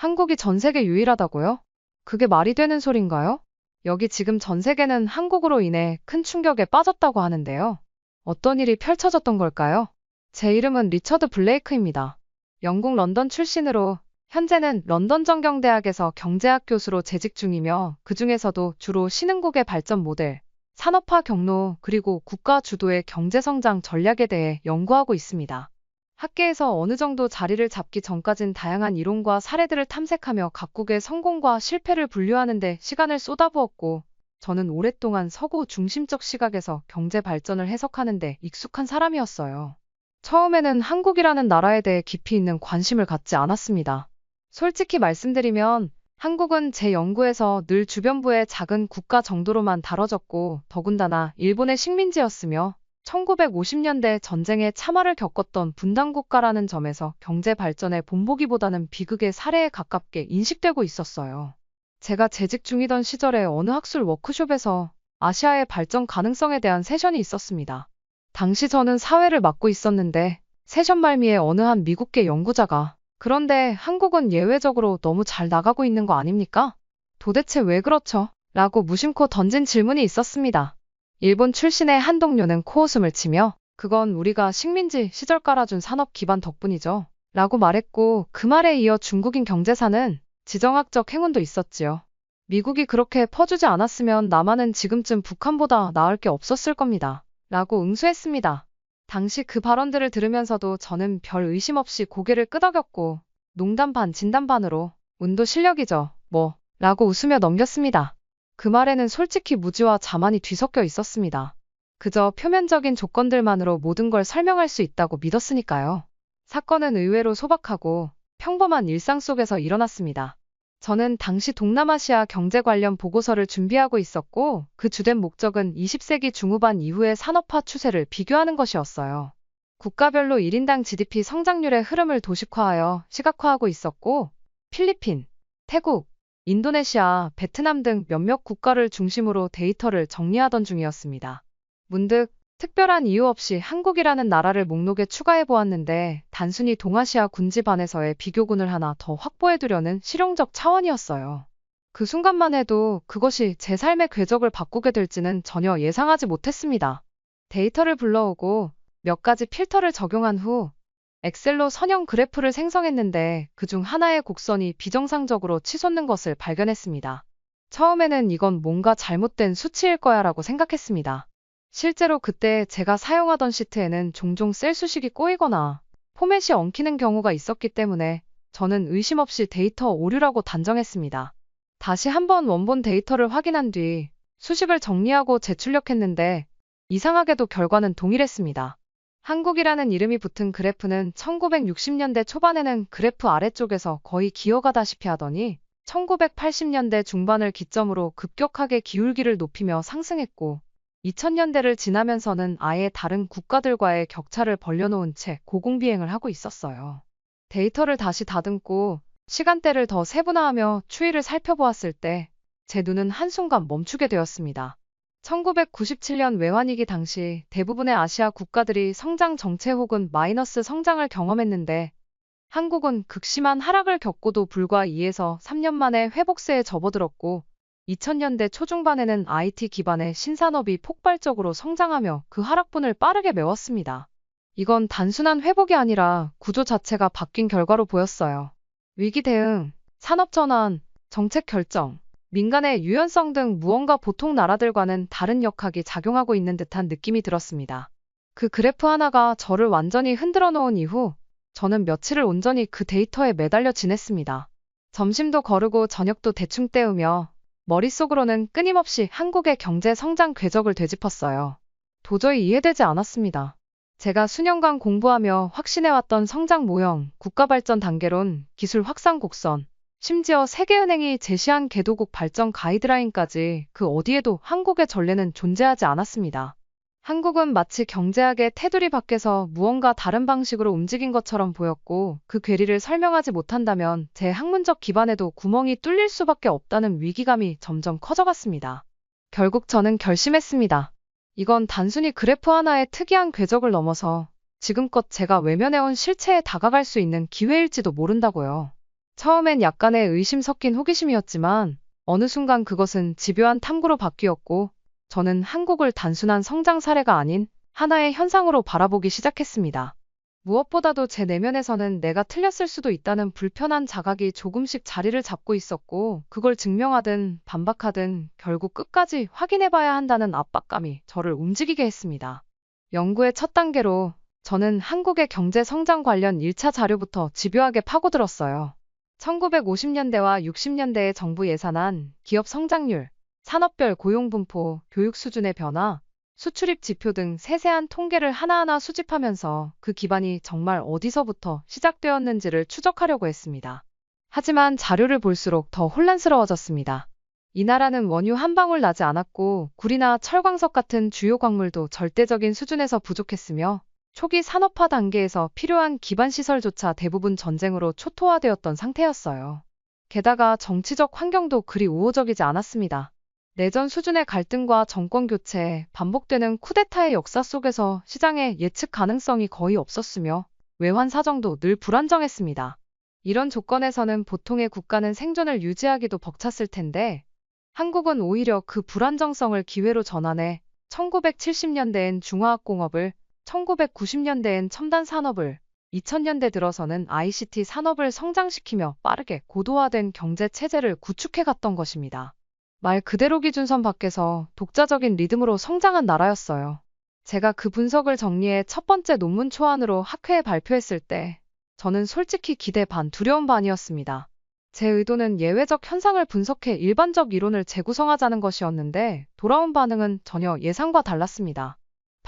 한국이 전 세계 유일하다고요? 그게 말이 되는 소린가요? 여기 지금 전 세계는 한국으로 인해 큰 충격에 빠졌다고 하는데요. 어떤 일이 펼쳐졌던 걸까요? 제 이름은 리처드 블레이크입니다. 영국 런던 출신으로 현재는 런던 정경대학에서 경제학 교수로 재직 중이며 그 중에서도 주로 신흥국의 발전 모델, 산업화 경로 그리고 국가 주도의 경제성장 전략에 대해 연구하고 있습니다. 학계에서 어느 정도 자리를 잡기 전까진 다양한 이론과 사례들을 탐색하며 각국의 성공과 실패를 분류하는 데 시간을 쏟아부었고, 저는 오랫동안 서구 중심적 시각에서 경제 발전을 해석하는 데 익숙한 사람이었어요. 처음에는 한국이라는 나라에 대해 깊이 있는 관심을 갖지 않았습니다. 솔직히 말씀드리면 한국은 제 연구에서 늘 주변부의 작은 국가 정도로만 다뤄졌고 더군다나 일본의 식민지였으며 1950년대 전쟁의 참화를 겪었던 분단 국가라는 점에서 경제 발전의 본보기보다는 비극의 사례에 가깝게 인식되고 있었어요. 제가 재직 중이던 시절에 어느 학술 워크숍에서 아시아의 발전 가능성에 대한 세션이 있었습니다. 당시 저는 사회를 맡고 있었는데 세션 말미에 어느 한 미국계 연구자가 그런데 한국은 예외적으로 너무 잘 나가고 있는 거 아닙니까? 도대체 왜 그렇죠? 라고 무심코 던진 질문이 있었습니다. 일본 출신의 한 동료는 코웃음을 치며 그건 우리가 식민지 시절 깔아준 산업 기반 덕분이죠. 라고 말했고 그 말에 이어 중국인 경제사는 지정학적 행운도 있었지요. 미국이 그렇게 퍼주지 않았으면 남한은 지금쯤 북한보다 나을 게 없었을 겁니다. 라고 응수했습니다. 당시 그 발언들을 들으면서도 저는 별 의심 없이 고개를 끄덕였고 농담 반 진담 반으로 운도 실력이죠. 뭐 라고 웃으며 넘겼습니다. 그 말에는 솔직히 무지와 자만이 뒤섞여 있었습니다. 그저 표면적인 조건들만으로 모든 걸 설명할 수 있다고 믿었으니까요. 사건은 의외로 소박하고 평범한 일상 속에서 일어났습니다. 저는 당시 동남아시아 경제 관련 보고서를 준비하고 있었고 그 주된 목적은 20세기 중후반 이후의 산업화 추세를 비교하는 것이었어요. 국가별로 1인당 GDP 성장률의 흐름을 도식화하여 시각화하고 있었고 필리핀, 태국, 인도네시아, 베트남 등 몇몇 국가를 중심으로 데이터를 정리하던 중이었습니다. 문득 특별한 이유 없이 한국이라는 나라를 목록에 추가해 보았는데 단순히 동아시아 군집안에서의 비교군을 하나 더 확보해 두려는 실용적 차원이었어요. 그 순간만 해도 그것이 제 삶의 궤적을 바꾸게 될지는 전혀 예상하지 못했습니다. 데이터를 불러오고 몇 가지 필터를 적용한 후 엑셀로 선형 그래프를 생성했는데 그중 하나의 곡선이 비정상적으로 치솟는 것을 발견했습니다. 처음에는 이건 뭔가 잘못된 수치일 거야 라고 생각했습니다. 실제로 그때 제가 사용하던 시트에는 종종 셀 수식이 꼬이거나 포맷이 엉키는 경우가 있었기 때문에 저는 의심 없이 데이터 오류라고 단정했습니다. 다시 한번 원본 데이터를 확인한 뒤 수식을 정리하고 재출력했는데 이상하게도 결과는 동일했습니다. 한국이라는 이름이 붙은 그래프는 1960년대 초반에는 그래프 아래쪽에서 거의 기어가다시피 하더니 1980년대 중반을 기점으로 급격하게 기울기를 높이며 상승했고 2000년대를 지나면서는 아예 다른 국가들과의 격차를 벌려놓은 채 고공비행을 하고 있었어요. 데이터를 다시 다듬고 시간대를 더 세분화하며 추이를 살펴보았을 때 제 눈은 한순간 멈추게 되었습니다. 1997년 외환위기 당시 대부분의 아시아 국가들이 성장 정체 혹은 마이너스 성장을 경험했는데 한국은 극심한 하락을 겪고도 불과 2에서 3년 만에 회복세에 접어들었고 2000년대 초중반에는 IT 기반의 신산업이 폭발적으로 성장하며 그 하락분을 빠르게 메웠습니다. 이건 단순한 회복이 아니라 구조 자체가 바뀐 결과로 보였어요. 위기 대응, 산업 전환, 정책 결정, 민간의 유연성 등 무언가 보통 나라들과는 다른 역학이 작용하고 있는 듯한 느낌이 들었습니다. 그 그래프 하나가 저를 완전히 흔들어 놓은 이후 저는 며칠을 온전히 그 데이터에 매달려 지냈습니다. 점심도 거르고 저녁도 대충 때우며 머릿속으로는 끊임없이 한국의 경제 성장 궤적을 되짚었어요. 도저히 이해되지 않았습니다. 제가 수년간 공부하며 확신해왔던 성장 모형, 국가 발전 단계론, 기술 확산 곡선, 심지어 세계은행이 제시한 개도국 발전 가이드라인까지 그 어디에도 한국의 전례는 존재하지 않았습니다. 한국은 마치 경제학의 테두리 밖에서 무언가 다른 방식으로 움직인 것처럼 보였고 그 괴리를 설명하지 못한다면 제 학문적 기반에도 구멍이 뚫릴 수밖에 없다는 위기감이 점점 커져갔습니다. 결국 저는 결심했습니다. 이건 단순히 그래프 하나의 특이한 궤적을 넘어서 지금껏 제가 외면해온 실체에 다가갈 수 있는 기회일지도 모른다고요. 처음엔 약간의 의심 섞인 호기심이었지만 어느 순간 그것은 집요한 탐구로 바뀌었고 저는 한국을 단순한 성장 사례가 아닌 하나의 현상으로 바라보기 시작했습니다. 무엇보다도 제 내면에서는 내가 틀렸을 수도 있다는 불편한 자각이 조금씩 자리를 잡고 있었고 그걸 증명하든 반박하든 결국 끝까지 확인해봐야 한다는 압박감이 저를 움직이게 했습니다. 연구의 첫 단계로 저는 한국의 경제 성장 관련 1차 자료부터 집요하게 파고들었어요. 1950년대와 60년대의 정부 예산안, 기업 성장률, 산업별 고용 분포, 교육 수준의 변화, 수출입 지표 등 세세한 통계를 하나하나 수집하면서 그 기반이 정말 어디서부터 시작되었는지를 추적하려고 했습니다. 하지만 자료를 볼수록 더 혼란스러워졌습니다. 이 나라는 원유 한 방울 나지 않았고 구리나 철광석 같은 주요 광물도 절대적인 수준에서 부족했으며 초기 산업화 단계에서 필요한 기반 시설조차 대부분 전쟁으로 초토화되었던 상태였어요. 게다가 정치적 환경도 그리 우호적이지 않았습니다. 내전 수준의 갈등과 정권 교체, 반복되는 쿠데타의 역사 속에서 시장의 예측 가능성이 거의 없었으며 외환 사정도 늘 불안정했습니다. 이런 조건에서는 보통의 국가는 생존을 유지하기도 벅찼을 텐데 한국은 오히려 그 불안정성을 기회로 전환해 1970년대엔 중화학공업을, 1990년대엔 첨단 산업을, 2000년대 들어서는 ICT 산업을 성장시키며 빠르게 고도화된 경제 체제를 구축해 갔던 것입니다. 말 그대로 기준선 밖에서 독자적인 리듬으로 성장한 나라였어요. 제가 그 분석을 정리해 첫 번째 논문 초안으로 학회에 발표했을 때 저는 솔직히 기대 반 두려움 반이었습니다. 제 의도는 예외적 현상을 분석해 일반적 이론을 재구성하자는 것이었는데 돌아온 반응은 전혀 예상과 달랐습니다.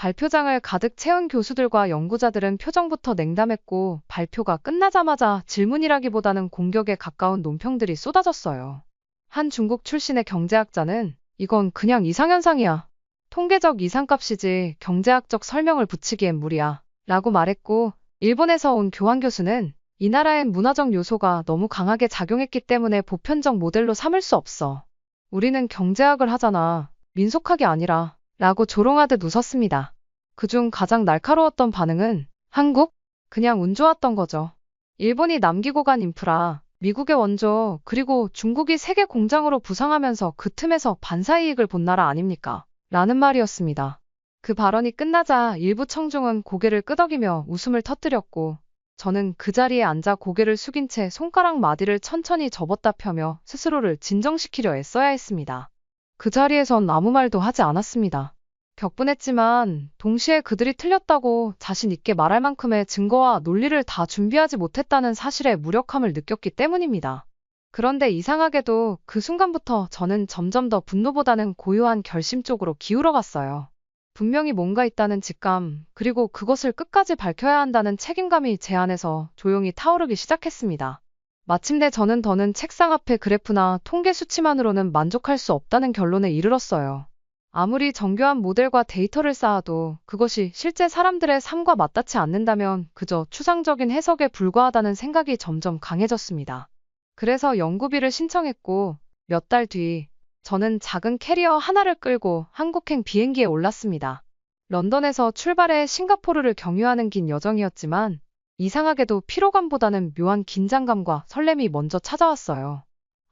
발표장을 가득 채운 교수들과 연구자들은 표정부터 냉담했고 발표가 끝나자마자 질문이라기보다는 공격에 가까운 논평들이 쏟아졌어요. 한 중국 출신의 경제학자는 이건 그냥 이상현상이야. 통계적 이상값이지 경제학적 설명을 붙이기엔 무리야. 라고 말했고 일본에서 온 교환 교수는 이 나라엔 문화적 요소가 너무 강하게 작용했기 때문에 보편적 모델로 삼을 수 없어. 우리는 경제학을 하잖아. 민속학이 아니라. 라고 조롱하듯 웃었습니다. 그중 가장 날카로웠던 반응은 한국? 그냥 운 좋았던 거죠. 일본이 남기고 간 인프라, 미국의 원조, 그리고 중국이 세계 공장으로 부상하면서 그 틈에서 반사이익을 본 나라 아닙니까? 라는 말이었습니다. 그 발언이 끝나자 일부 청중은 고개를 끄덕이며 웃음을 터뜨렸고 저는 그 자리에 앉아 고개를 숙인 채 손가락 마디를 천천히 접었다 펴며 스스로를 진정시키려 애써야 했습니다. 그 자리에선 아무 말도 하지 않았습니다. 격분했지만 동시에 그들이 틀렸다고 자신 있게 말할 만큼의 증거와 논리를 다 준비하지 못했다는 사실에 무력함을 느꼈기 때문입니다. 그런데 이상하게도 그 순간부터 저는 점점 더 분노보다는 고요한 결심 쪽으로 기울어갔어요. 분명히 뭔가 있다는 직감, 그리고 그것을 끝까지 밝혀야 한다는 책임감이 제 안에서 조용히 타오르기 시작했습니다. 마침내 저는 더는 책상 앞의 그래프나 통계 수치만으로는 만족할 수 없다는 결론에 이르렀어요. 아무리 정교한 모델과 데이터를 쌓아도 그것이 실제 사람들의 삶과 맞닿지 않는다면 그저 추상적인 해석에 불과하다는 생각이 점점 강해졌습니다. 그래서 연구비를 신청했고 몇 달 뒤 저는 작은 캐리어 하나를 끌고 한국행 비행기에 올랐습니다. 런던에서 출발해 싱가포르를 경유하는 긴 여정이었지만 이상하게도 피로감보다는 묘한 긴장감과 설렘이 먼저 찾아왔어요.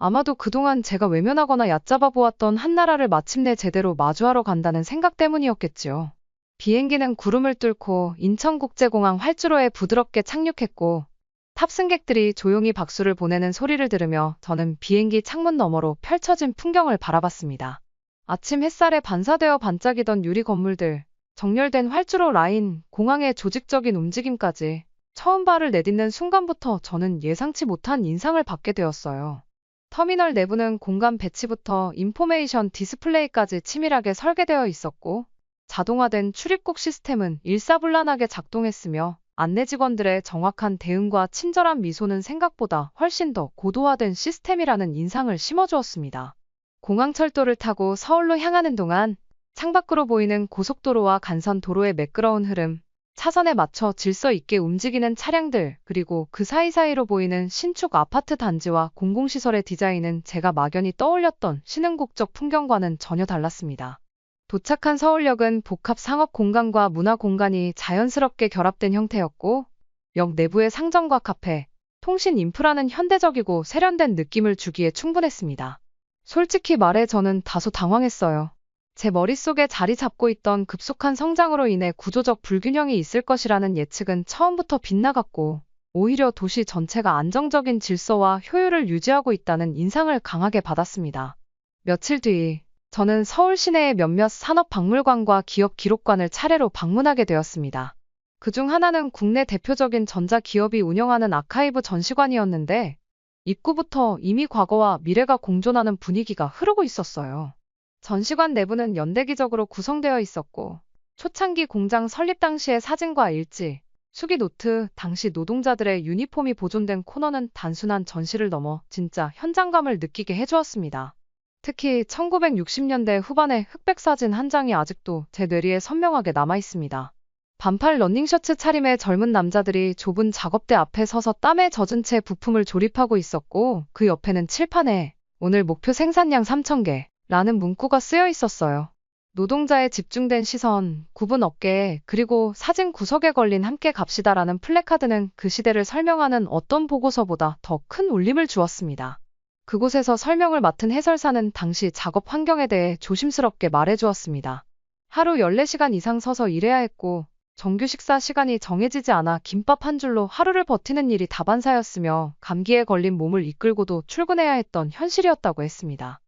아마도 그동안 제가 외면하거나 얕잡아 보았던 한 나라를 마침내 제대로 마주하러 간다는 생각 때문이었겠지요. 비행기는 구름을 뚫고 인천국제공항 활주로에 부드럽게 착륙했고 탑승객들이 조용히 박수를 보내는 소리를 들으며 저는 비행기 창문 너머로 펼쳐진 풍경을 바라봤습니다. 아침 햇살에 반사되어 반짝이던 유리 건물들, 정렬된 활주로 라인, 공항의 조직적인 움직임까지 처음 발을 내딛는 순간부터 저는 예상치 못한 인상을 받게 되었어요. 터미널 내부는 공간 배치부터 인포메이션 디스플레이까지 치밀하게 설계되어 있었고, 자동화된 출입국 시스템은 일사불란하게 작동했으며, 안내 직원들의 정확한 대응과 친절한 미소는 생각보다 훨씬 더 고도화된 시스템이라는 인상을 심어주었습니다. 공항철도를 타고 서울로 향하는 동안 창밖으로 보이는 고속도로와 간선도로의 매끄러운 흐름, 차선에 맞춰 질서 있게 움직이는 차량들, 그리고 그 사이사이로 보이는 신축 아파트 단지와 공공시설의 디자인은 제가 막연히 떠올렸던 신흥국적 풍경과는 전혀 달랐습니다. 도착한 서울역은 복합 상업 공간과 문화 공간이 자연스럽게 결합된 형태였고, 역 내부의 상점과 카페, 통신 인프라는 현대적이고 세련된 느낌을 주기에 충분했습니다. 솔직히 말해 저는 다소 당황했어요. 제 머릿속에 자리 잡고 있던 급속한 성장으로 인해 구조적 불균형이 있을 것이라는 예측은 처음부터 빗나갔고, 오히려 도시 전체가 안정적인 질서와 효율을 유지하고 있다는 인상을 강하게 받았습니다. 며칠 뒤, 저는 서울 시내의 몇몇 산업박물관과 기업 기록관을 차례로 방문하게 되었습니다. 그중 하나는 국내 대표적인 전자기업이 운영하는 아카이브 전시관이었는데, 입구부터 이미 과거와 미래가 공존하는 분위기가 흐르고 있었어요. 전시관 내부는 연대기적으로 구성되어 있었고, 초창기 공장 설립 당시의 사진과 일지, 수기 노트, 당시 노동자들의 유니폼이 보존된 코너는 단순한 전시를 넘어 진짜 현장감을 느끼게 해주었습니다. 특히 1960년대 후반의 흑백 사진 한 장이 아직도 제 뇌리에 선명하게 남아 있습니다. 반팔 러닝셔츠 차림의 젊은 남자들이 좁은 작업대 앞에 서서 땀에 젖은 채 부품을 조립하고 있었고 그 옆에는 칠판에 오늘 목표 생산량 3,000개 라는 문구가 쓰여 있었어요. 노동자의 집중된 시선, 구분 어깨, 그리고 사진 구석에 걸린 함께 갑시다라는 플래카드는 그 시대를 설명하는 어떤 보고서보다 더 큰 울림을 주었습니다. 그곳에서 설명을 맡은 해설사는 당시 작업 환경에 대해 조심스럽게 말해주었습니다. 하루 14시간 이상 서서 일해야 했고, 정규 식사 시간이 정해지지 않아 김밥 한 줄로 하루를 버티는 일이 다반사였으며, 감기에 걸린 몸을 이끌고도 출근해야 했던 현실이었다고 했습니다.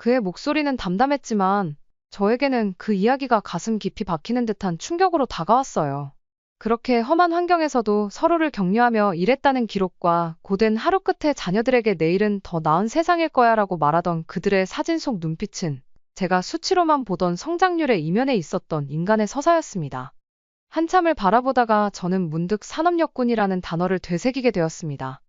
그의 목소리는 담담했지만, 저에게는 그 이야기가 가슴 깊이 박히는 듯한 충격으로 다가왔어요. 그렇게 험한 환경에서도 서로를 격려하며 일했다는 기록과 고된 하루 끝에 자녀들에게 내일은 더 나은 세상일 거야 라고 말하던 그들의 사진 속 눈빛은 제가 수치로만 보던 성장률의 이면에 있었던 인간의 서사였습니다. 한참을 바라보다가 저는 문득 산업역군이라는 단어를 되새기게 되었습니다.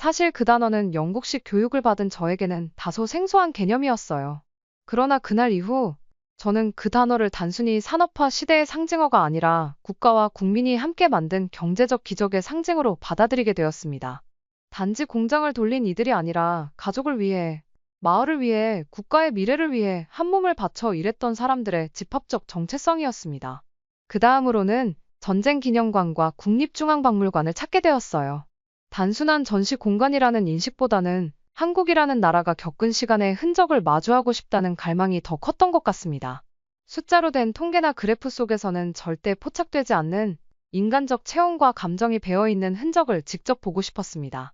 사실 그 단어는 영국식 교육을 받은 저에게는 다소 생소한 개념이었어요. 그러나 그날 이후 저는 그 단어를 단순히 산업화 시대의 상징어가 아니라 국가와 국민이 함께 만든 경제적 기적의 상징으로 받아들이게 되었습니다. 단지 공장을 돌린 이들이 아니라 가족을 위해, 마을을 위해, 국가의 미래를 위해 한 몸을 바쳐 일했던 사람들의 집합적 정체성이었습니다. 그 다음으로는 전쟁 기념관과 국립중앙박물관을 찾게 되었어요. 단순한 전시 공간이라는 인식보다는 한국이라는 나라가 겪은 시간의 흔적을 마주하고 싶다는 갈망이 더 컸던 것 같습니다. 숫자로 된 통계나 그래프 속에서는 절대 포착되지 않는 인간적 체온과 감정이 배어있는 흔적을 직접 보고 싶었습니다.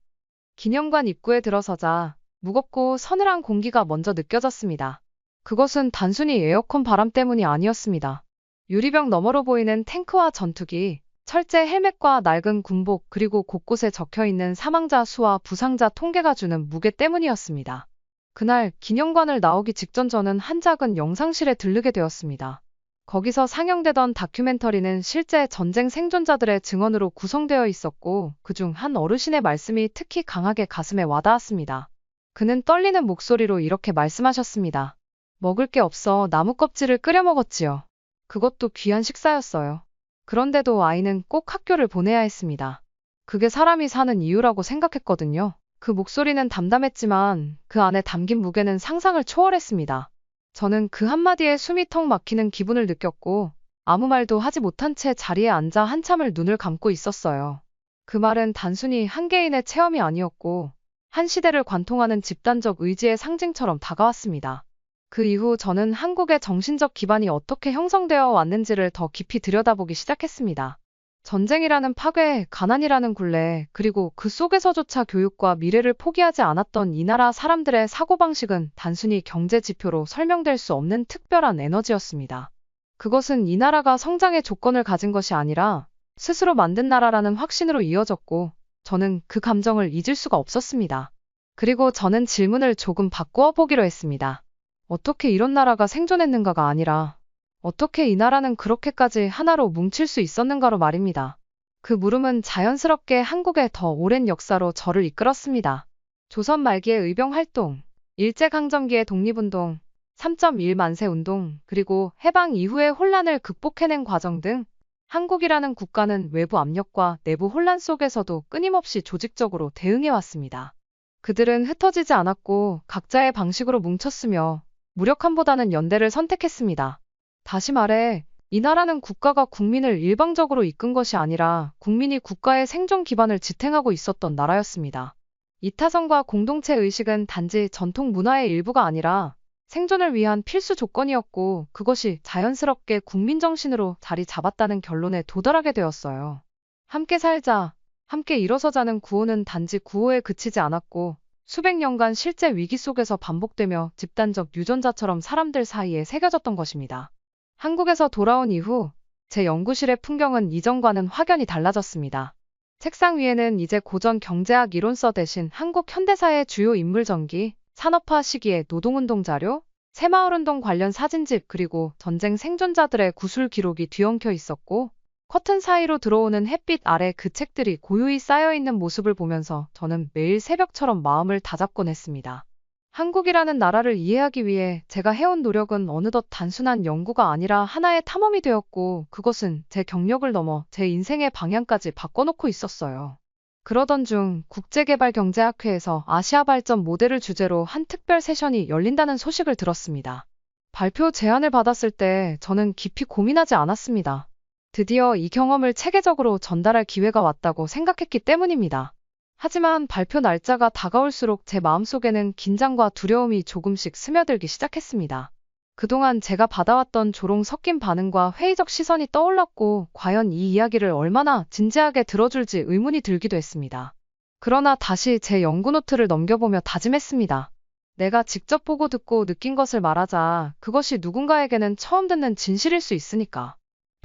기념관 입구에 들어서자 무겁고 서늘한 공기가 먼저 느껴졌습니다. 그것은 단순히 에어컨 바람 때문이 아니었습니다. 유리병 너머로 보이는 탱크와 전투기, 철제 헬멧과 낡은 군복 그리고 곳곳에 적혀 있는 사망자 수와 부상자 통계가 주는 무게 때문이었습니다. 그날 기념관을 나오기 직전 저는 한 작은 영상실에 들르게 되었습니다. 거기서 상영되던 다큐멘터리는 실제 전쟁 생존자들의 증언으로 구성되어 있었고 그중 한 어르신의 말씀이 특히 강하게 가슴에 와닿았습니다. 그는 떨리는 목소리로 이렇게 말씀하셨습니다. 먹을 게 없어 나무 껍질을 끓여 먹었지요. 그것도 귀한 식사였어요. 그런데도 아이는 꼭 학교를 보내야 했습니다. 그게 사람이 사는 이유라고 생각했거든요. 그 목소리는 담담했지만 그 안에 담긴 무게는 상상을 초월했습니다. 저는 그 한마디에 숨이 턱 막히는 기분을 느꼈고 아무 말도 하지 못한 채 자리에 앉아 한참을 눈을 감고 있었어요. 그 말은 단순히 한 개인의 체험이 아니었고 한 시대를 관통하는 집단적 의지의 상징처럼 다가왔습니다. 그 이후 저는 한국의 정신적 기반이 어떻게 형성되어 왔는지를 더 깊이 들여다보기 시작했습니다. 전쟁이라는 파괴, 가난이라는 굴레, 그리고 그 속에서조차 교육과 미래를 포기하지 않았던 이 나라 사람들의 사고방식은 단순히 경제 지표로 설명될 수 없는 특별한 에너지였습니다. 그것은 이 나라가 성장의 조건을 가진 것이 아니라 스스로 만든 나라라는 확신으로 이어졌고, 저는 그 감정을 잊을 수가 없었습니다. 그리고 저는 질문을 조금 바꾸어 보기로 했습니다. 어떻게 이런 나라가 생존했는가가 아니라 어떻게 이 나라는 그렇게까지 하나로 뭉칠 수 있었는가로 말입니다. 그 물음은 자연스럽게 한국의 더 오랜 역사로 저를 이끌었습니다. 조선 말기의 의병 활동, 일제강점기의 독립운동, 3.1 만세 운동, 그리고 해방 이후의 혼란을 극복해낸 과정 등 한국이라는 국가는 외부 압력과 내부 혼란 속에서도 끊임없이 조직적으로 대응해왔습니다. 그들은 흩어지지 않았고 각자의 방식으로 뭉쳤으며 무력함보다는 연대를 선택했습니다. 다시 말해, 이 나라는 국가가 국민을 일방적으로 이끈 것이 아니라 국민이 국가의 생존 기반을 지탱하고 있었던 나라였습니다. 이타성과 공동체 의식은 단지 전통 문화의 일부가 아니라 생존을 위한 필수 조건이었고 그것이 자연스럽게 국민 정신으로 자리 잡았다는 결론에 도달하게 되었어요. 함께 살자, 함께 일어서자는 구호는 단지 구호에 그치지 않았고 수백 년간 실제 위기 속에서 반복되며 집단적 유전자처럼 사람들 사이에 새겨졌던 것입니다. 한국에서 돌아온 이후 제 연구실의 풍경은 이전과는 확연히 달라졌습니다. 책상 위에는 이제 고전 경제학 이론서 대신 한국 현대사의 주요 인물 전기, 산업화 시기의 노동운동 자료, 새마을운동 관련 사진집 그리고 전쟁 생존자들의 구술 기록이 뒤엉켜 있었고 커튼 사이로 들어오는 햇빛 아래 그 책들이 고요히 쌓여있는 모습을 보면서 저는 매일 새벽처럼 마음을 다잡곤 했습니다. 한국이라는 나라를 이해하기 위해 제가 해온 노력은 어느덧 단순한 연구가 아니라 하나의 탐험이 되었고 그것은 제 경력을 넘어 제 인생의 방향까지 바꿔놓고 있었어요. 그러던 중 국제개발경제학회에서 아시아 발전 모델을 주제로 한 특별 세션이 열린다는 소식을 들었습니다. 발표 제안을 받았을 때 저는 깊이 고민하지 않았습니다. 드디어 이 경험을 체계적으로 전달할 기회가 왔다고 생각했기 때문입니다. 하지만 발표 날짜가 다가올수록 제 마음속에는 긴장과 두려움이 조금씩 스며들기 시작했습니다. 그동안 제가 받아왔던 조롱 섞인 반응과 회의적 시선이 떠올랐고, 과연 이 이야기를 얼마나 진지하게 들어줄지 의문이 들기도 했습니다. 그러나 다시 제 연구 노트를 넘겨보며 다짐했습니다. 내가 직접 보고 듣고 느낀 것을 말하자 그것이 누군가에게는 처음 듣는 진실일 수 있으니까.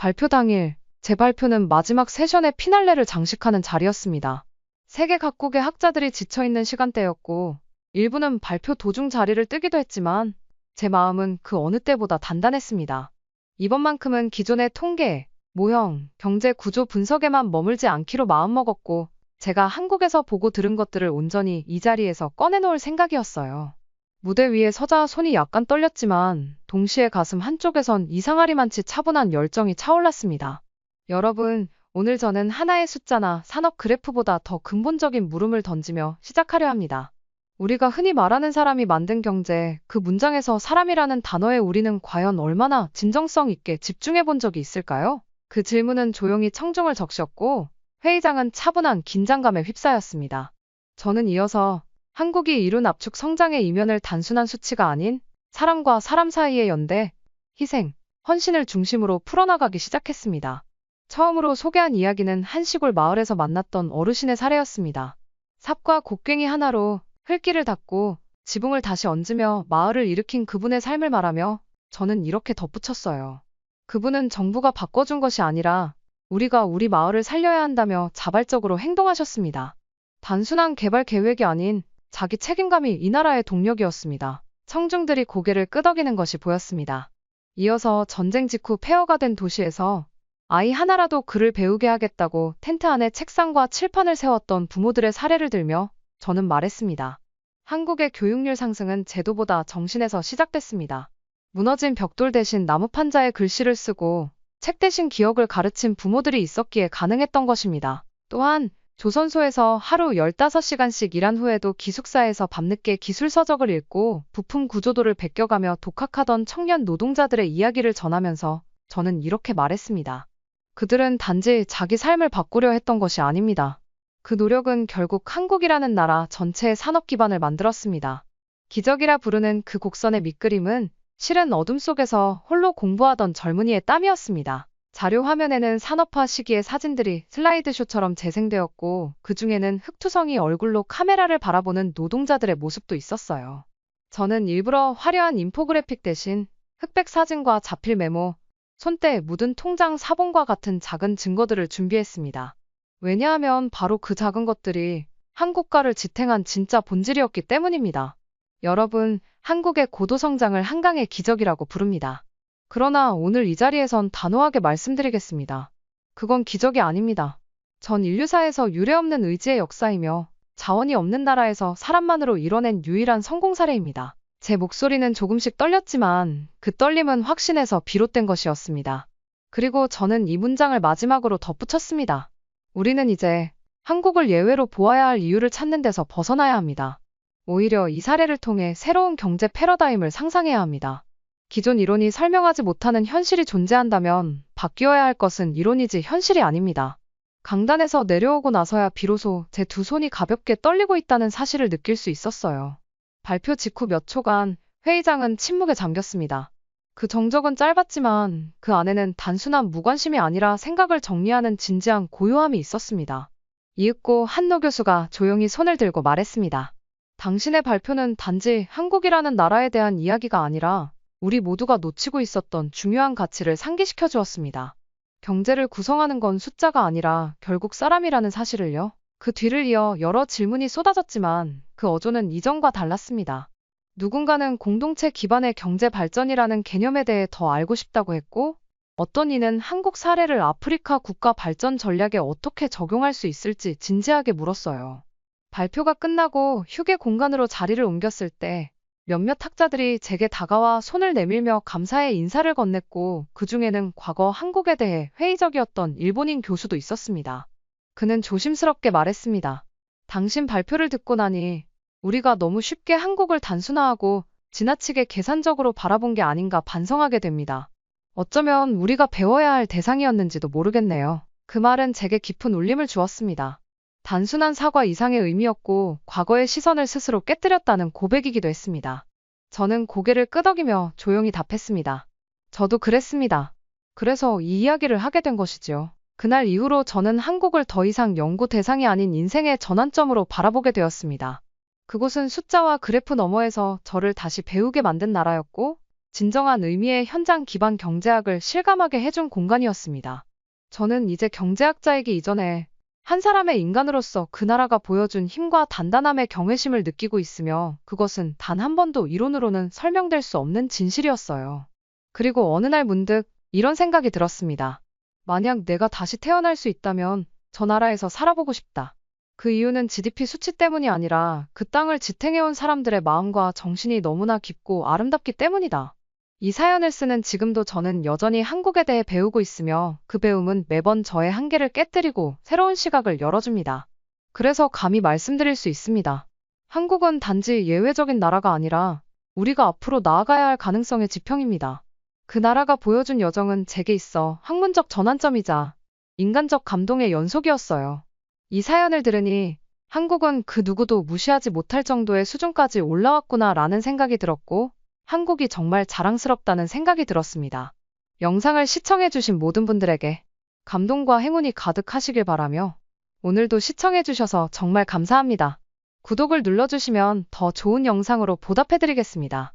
발표 당일, 제 발표는 마지막 세션의 피날레를 장식하는 자리였습니다. 세계 각국의 학자들이 지쳐있는 시간대였고, 일부는 발표 도중 자리를 뜨기도 했지만, 제 마음은 그 어느 때보다 단단했습니다. 이번만큼은 기존의 통계, 모형, 경제 구조 분석에만 머물지 않기로 마음먹었고, 제가 한국에서 보고 들은 것들을 온전히 이 자리에서 꺼내놓을 생각이었어요. 무대 위에 서자 손이 약간 떨렸지만, 동시에 가슴 한쪽에선 이상하리만치 차분한 열정이 차올랐습니다. 여러분, 오늘 저는 하나의 숫자나 산업 그래프보다 더 근본적인 물음을 던지며 시작하려 합니다. 우리가 흔히 말하는 사람이 만든 경제, 그 문장에서 사람이라는 단어에 우리는 과연 얼마나 진정성 있게 집중해 본 적이 있을까요? 그 질문은 조용히 청중을 적셨고, 회의장은 차분한 긴장감에 휩싸였습니다. 저는 이어서 한국이 이룬 압축 성장의 이면을 단순한 수치가 아닌 사람과 사람 사이의 연대, 희생, 헌신을 중심으로 풀어나가기 시작했습니다. 처음으로 소개한 이야기는 한 시골 마을에서 만났던 어르신의 사례였습니다. 삽과 곡괭이 하나로 흙길을 닦고 지붕을 다시 얹으며 마을을 일으킨 그분의 삶을 말하며 저는 이렇게 덧붙였어요. 그분은 정부가 바꿔준 것이 아니라 우리가 우리 마을을 살려야 한다며 자발적으로 행동하셨습니다. 단순한 개발 계획이 아닌 자기 책임감이 이 나라의 동력이었습니다. 청중들이 고개를 끄덕이는 것이 보였습니다. 이어서 전쟁 직후 폐허가 된 도시에서 아이 하나라도 글을 배우게 하겠다고 텐트 안에 책상과 칠판을 세웠던 부모들의 사례를 들며 저는 말했습니다. 한국의 교육률 상승은 제도보다 정신에서 시작됐습니다. 무너진 벽돌 대신 나무 판자에 글씨를 쓰고 책 대신 기억을 가르친 부모들이 있었기에 가능했던 것입니다. 또한 조선소에서 하루 15시간씩 일한 후에도 기숙사에서 밤늦게 기술 서적을 읽고 부품 구조도를 베껴가며 독학하던 청년 노동자들의 이야기를 전하면서 저는 이렇게 말했습니다. 그들은 단지 자기 삶을 바꾸려 했던 것이 아닙니다. 그 노력은 결국 한국이라는 나라 전체의 산업 기반을 만들었습니다. 기적이라 부르는 그 곡선의 밑그림은 실은 어둠 속에서 홀로 공부하던 젊은이의 땀이었습니다. 자료 화면에는 산업화 시기의 사진들이 슬라이드쇼처럼 재생되었고 그 중에는 흑투성이 얼굴로 카메라를 바라보는 노동자들의 모습도 있었어요. 저는 일부러 화려한 인포그래픽 대신 흑백 사진과 자필 메모, 손때에 묻은 통장 사본과 같은 작은 증거들을 준비했습니다. 왜냐하면 바로 그 작은 것들이 한국가를 지탱한 진짜 본질이었기 때문입니다. 여러분, 한국의 고도 성장을 한강의 기적이라고 부릅니다. 그러나 오늘 이 자리에선 단호하게 말씀드리겠습니다. 그건 기적이 아닙니다. 전 인류사에서 유례없는 의지의 역사이며 자원이 없는 나라에서 사람만으로 이뤄낸 유일한 성공 사례입니다. 제 목소리는 조금씩 떨렸지만 그 떨림은 확신에서 비롯된 것이었습니다. 그리고 저는 이 문장을 마지막으로 덧붙였습니다. 우리는 이제 한국을 예외로 보아야 할 이유를 찾는 데서 벗어나야 합니다. 오히려 이 사례를 통해 새로운 경제 패러다임을 상상해야 합니다. 기존 이론이 설명하지 못하는 현실이 존재한다면 바뀌어야 할 것은 이론이지 현실이 아닙니다. 강단에서 내려오고 나서야 비로소 제 두 손이 가볍게 떨리고 있다는 사실을 느낄 수 있었어요. 발표 직후 몇 초간 회의장은 침묵에 잠겼습니다. 그 정적은 짧았지만 그 안에는 단순한 무관심이 아니라 생각을 정리하는 진지한 고요함이 있었습니다. 이윽고 한노 교수가 조용히 손을 들고 말했습니다. 당신의 발표는 단지 한국이라는 나라에 대한 이야기가 아니라 우리 모두가 놓치고 있었던 중요한 가치를 상기시켜 주었습니다. 경제를 구성하는 건 숫자가 아니라 결국 사람이라는 사실을요. 그 뒤를 이어 여러 질문이 쏟아졌지만 그 어조는 이전과 달랐습니다. 누군가는 공동체 기반의 경제 발전이라는 개념에 대해 더 알고 싶다고 했고, 어떤 이는 한국 사례를 아프리카 국가 발전 전략에 어떻게 적용할 수 있을지 진지하게 물었어요. 발표가 끝나고 휴게 공간으로 자리를 옮겼을 때 몇몇 학자들이 제게 다가와 손을 내밀며 감사의 인사를 건넸고 그 중에는 과거 한국에 대해 회의적이었던 일본인 교수도 있었습니다. 그는 조심스럽게 말했습니다. 당신 발표를 듣고 나니 우리가 너무 쉽게 한국을 단순화하고 지나치게 계산적으로 바라본 게 아닌가 반성하게 됩니다. 어쩌면 우리가 배워야 할 대상이었는지도 모르겠네요. 그 말은 제게 깊은 울림을 주었습니다. 단순한 사과 이상의 의미였고 과거의 시선을 스스로 깨뜨렸다는 고백이기도 했습니다. 저는 고개를 끄덕이며 조용히 답했습니다. 저도 그랬습니다. 그래서 이 이야기를 하게 된 것이지요. 그날 이후로 저는 한국을 더 이상 연구 대상이 아닌 인생의 전환점으로 바라보게 되었습니다. 그곳은 숫자와 그래프 너머에서 저를 다시 배우게 만든 나라였고, 진정한 의미의 현장 기반 경제학을 실감하게 해준 공간이었습니다. 저는 이제 경제학자이기 이전에 한 사람의 인간으로서 그 나라가 보여준 힘과 단단함의 경외심을 느끼고 있으며 그것은 단 한 번도 이론으로는 설명될 수 없는 진실이었어요. 그리고 어느 날 문득 이런 생각이 들었습니다. 만약 내가 다시 태어날 수 있다면 저 나라에서 살아보고 싶다. 그 이유는 GDP 수치 때문이 아니라 그 땅을 지탱해온 사람들의 마음과 정신이 너무나 깊고 아름답기 때문이다. 이 사연을 쓰는 지금도 저는 여전히 한국에 대해 배우고 있으며 그 배움은 매번 저의 한계를 깨뜨리고 새로운 시각을 열어줍니다. 그래서 감히 말씀드릴 수 있습니다. 한국은 단지 예외적인 나라가 아니라 우리가 앞으로 나아가야 할 가능성의 지평입니다. 그 나라가 보여준 여정은 제게 있어 학문적 전환점이자 인간적 감동의 연속이었어요. 이 사연을 들으니 한국은 그 누구도 무시하지 못할 정도의 수준까지 올라왔구나 라는 생각이 들었고 한국이 정말 자랑스럽다는 생각이 들었습니다. 영상을 시청해주신 모든 분들에게 감동과 행운이 가득하시길 바라며 오늘도 시청해주셔서 정말 감사합니다. 구독을 눌러주시면 더 좋은 영상으로 보답해드리겠습니다.